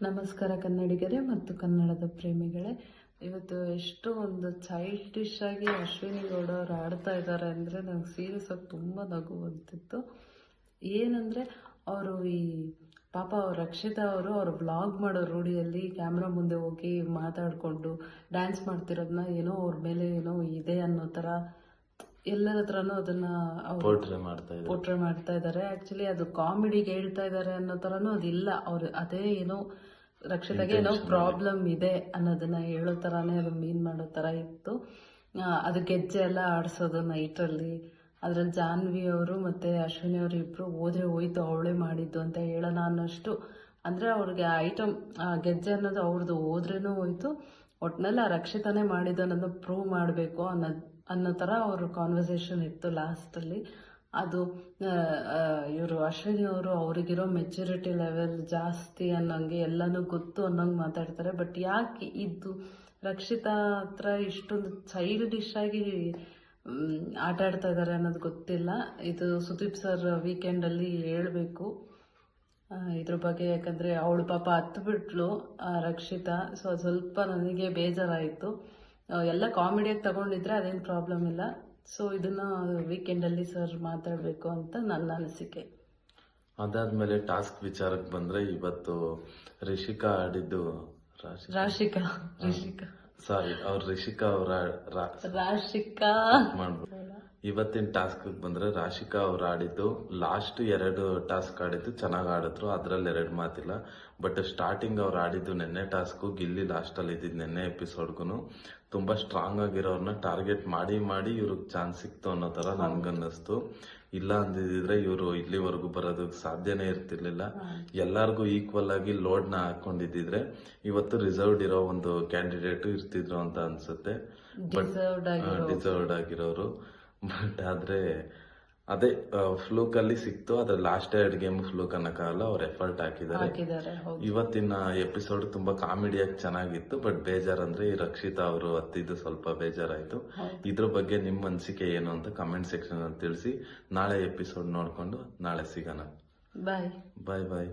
ನಮಸ್ಕಾರ ಕನ್ನಡಿಗರೇ ಮತ್ತು ಕನ್ನಡದ ಪ್ರೇಮಿಗಳೇ. ಇವತ್ತು ಎಷ್ಟು ಒಂದು ಚೈಲ್ಡಿಶ್ ಆಗಿ ಅಶ್ವಿನಿ ಗೌಡ ಅವ್ರು ಆಡ್ತಾ ಇದ್ದಾರೆ ಅಂದರೆ ನಂಗೆ ಸೀರಿಯಸ್ ಆಗಿ ತುಂಬ ನಗು ಏನಂದರೆ ಅವರು ಈ ಪಾಪ ಅವ್ರು ರಕ್ಷಿತಾ ಅವರು ಅವ್ರು ವ್ಲಾಗ್ ಮಾಡೋ ರೂಢಿಯಲ್ಲಿ ಕ್ಯಾಮ್ರಾ ಮುಂದೆ ಹೋಗಿ ಮಾತಾಡಿಕೊಂಡು ಡ್ಯಾನ್ಸ್ ಮಾಡ್ತಿರೋದನ್ನ ಏನೋ ಅವ್ರ ಮೇಲೆ ಏನೋ ಇದೆ ಅನ್ನೋ ಥರ ಎಲ್ಲರ ಹತ್ರನೂ ಅದನ್ನ ಪೋರ್ಟ್ರೇ ಮಾಡ್ತಾ ಇದ್ದಾರೆ. ಪೋರ್ಟ್ರೇ ಮಾಡ್ತಾ ಇದ್ದಾರೆ. ಆಕ್ಚುಲಿ ಅದು ಕಾಮಿಡಿಗೆ ಹೇಳ್ತಾ ಇದ್ದಾರೆ ಅನ್ನೋ ತರನು ಅದಿಲ್ಲ. ಅವ್ರು ಅದೇ ಏನೋ ರಕ್ಷಿತಾಗೆ ಏನೋ ಪ್ರಾಬ್ಲಮ್ ಇದೆ ಅನ್ನೋದನ್ನ ಹೇಳೋ ತರಾನೇ ಅದು ಮೀನ್ ಮಾಡೋ ತರ ಇತ್ತು. ಅದು ಗೆಜ್ಜೆ ಎಲ್ಲ ಆಡಿಸೋದು ನೈಟಲ್ಲಿ ಅದ್ರಲ್ಲಿ ಜಾನ್ವಿ ಅವರು ಮತ್ತೆ ಅಶ್ವಿನಿ ಅವರು ಇಬ್ರು ಹೋದ್ರೆ ಹೋಯ್ತು ಅವಳೇ ಮಾಡಿದ್ದು ಅಂತ ಹೇಳೋಣ ಅನ್ನೋಷ್ಟು. ಅಂದ್ರೆ ಅವ್ರಿಗೆ ಐಟಮ್ ಗೆಜ್ಜೆ ಅನ್ನೋದು ಅವ್ರದ್ದು ಹೋದ್ರೇನೂ ಹೋಯ್ತು. ಒಟ್ನಲ್ಲಿ ಆ ರಕ್ಷಿತಾನೇ ಮಾಡಿದ್ದು ಅನ್ನೋದನ್ನ ಪ್ರೂವ್ ಮಾಡಬೇಕು ಅನ್ನೋ ಅನ್ನೋ ಥರ ಅವ್ರ ಕಾನ್ವರ್ಸೇಷನ್ ಇತ್ತು ಲಾಸ್ಟಲ್ಲಿ ಅದು ಇವರು ಅಶ್ವಿನಿ ಅವರು ಅವರಿಗಿರೋ ಮೆಚುರಿಟಿ ಲೆವೆಲ್ ಜಾಸ್ತಿ ಅನ್ನೋಂಗೆ ಎಲ್ಲನೂ ಗೊತ್ತು ಅನ್ನೋಂಗೆ ಮಾತಾಡ್ತಾರೆ. ಬಟ್ ಯಾಕೆ ಇದು? ರಕ್ಷಿತಾ ಹತ್ರ ಇಷ್ಟೊಂದು ಚೈಲ್ಡಿಶ್ ಆಗಿ ಆಟ ಆಡ್ತಾ ಇದ್ದಾರೆ ಅನ್ನೋದು ಗೊತ್ತಿಲ್ಲ. ಇದು ಸುದೀಪ್ ಸರ್ ವೀಕೆಂಡಲ್ಲಿ ಹೇಳಬೇಕು. ಇದ್ರ ಬಗ್ಗೆ ಯಾಕಂದರೆ ಅವಳು ಪಾಪ ಹತ್ತು ಬಿಟ್ಲು ರಕ್ಷಿತಾ. ಸೊ ಸ್ವಲ್ಪ ನನಗೆ ಬೇಜಾರಾಯಿತು. ಎಲ್ಲ ಕಾಮಿಡಿಯಾಗಿ ತಗೊಂಡಿದ್ರೆ ಅದೇನು ಪ್ರಾಬ್ಲಮ್ ಇಲ್ಲ. ಸೊ ಇದನ್ನ ವೀಕೆಂಡಲ್ಲಿ ಸರ್ ಮಾತಾಡಬೇಕು ಅಂತ ನನ್ನ ಅನಿಸಿಕೆ. ಅದಾದ್ಮೇಲೆ ಟಾಸ್ಕ್ ವಿಚಾರಕ್ಕೆ ಬಂದ್ರೆ ಇವತ್ತು ರಿಷಿಕಾ ಆಡಿದ್ದು ರಾಶಿಕಾ ರಿಷಿಕಾ. ಸಾರಿ ಅವ್ರ ರಿಷಿಕಾ ಅವರ ರಾಶಿಕಾ. ಮಾಡ್ಬೋದು ಇವತ್ತಿನ ಟಾಸ್ಕ್ ಬಂದ್ರೆ ರಾಶಿಕಾ ಅವ್ರು ಆಡಿದ್ದು ಲಾಸ್ಟ್ ಎರಡು ಟಾಸ್ಕ್ ಆಡಿದ್ದು ಚೆನ್ನಾಗಿ ಆಡಿದ್ರು. ಅದ್ರಲ್ಲಿ ಎರಡು ಮಾತಿಲ್ಲ. ಬಟ್ ಸ್ಟಾರ್ಟಿಂಗ್ ಅವ್ರು ಆಡಿದ್ದು ನೆನ್ನೆ ಟಾಸ್ಕ್ ಗಿಲ್ಲಿ ಲಾಸ್ಟ್ ಅಲ್ಲಿ ಇದ್ದಿದ್ದು ನೆನ್ನೆ ಎಪಿಸೋಡ್ಗೂ ತುಂಬಾ ಸ್ಟ್ರಾಂಗ್ ಆಗಿರೋರ್ನ ಟಾರ್ಗೆಟ್ ಮಾಡಿ ಮಾಡಿ ಇವ್ರಿಗೆ ಚಾನ್ಸ್ ಸಿಕ್ತು ಅನ್ನೋ ತರ ನನ್ಗನ್ನಿಸ್ತು. ಇಲ್ಲ ಅಂದಿದ್ರೆ ಇವರು ಇಲ್ಲಿವರೆಗೂ ಬರೋದಕ್ಕೆ ಸಾಧ್ಯನೇ ಇರ್ತಿರ್ಲಿಲ್ಲ. ಎಲ್ಲಾರ್ಗೂ ಈಕ್ವಲ್ ಆಗಿ ಲೋಡ್ನ ಹಾಕೊಂಡಿದ್ದಿದ್ರೆ ಇವತ್ತು ರಿಸರ್ವ್ಡ್ ಇರೋ ಒಂದು ಕ್ಯಾಂಡಿಡೇಟ್ ಇರ್ತಿದ್ರು ಅಂತ ಅನ್ಸುತ್ತೆ. ಬಟ್ ಡಿಸರ್ವ್ಡ್ ಆಗಿರೋರು. ಬಟ್ ಆದರೆ ಅದೇ ಫ್ಲೂಕಲ್ಲಿ ಸಿಕ್ತು. ಅದ್ರ ಲಾಸ್ಟ್ ಎರಡು ಗೇಮ್ ಫ್ಲೂಕ್ ಅನ್ನಕ್ಕಾಗಲ್ಲ ಅವ್ರು ಎಫರ್ಟ್ ಹಾಕಿದ್ದಾರೆ. ಇವತ್ತಿನ ಎಪಿಸೋಡ್ ತುಂಬಾ ಕಾಮಿಡಿಯಾಗಿ ಚೆನ್ನಾಗಿತ್ತು. ಬಟ್ ಬೇಜಾರಂದ್ರೆ ಈ ರಕ್ಷಿತಾ ಅವರು ಹತ್ತಿದ್ದು ಸ್ವಲ್ಪ ಬೇಜಾರಾಯ್ತು. ಇದ್ರ ಬಗ್ಗೆ ನಿಮ್ಮ ಅನಿಸಿಕೆ ಏನು ಅಂತ ಕಮೆಂಟ್ ಸೆಕ್ಷನ್ ಅಲ್ಲಿ ತಿಳಿಸಿ. ನಾಳೆ ಎಪಿಸೋಡ್ ನೋಡ್ಕೊಂಡು ನಾಳೆ ಸಿಗೋಣ. ಬಾಯ್ ಬಾಯ್ ಬಾಯ್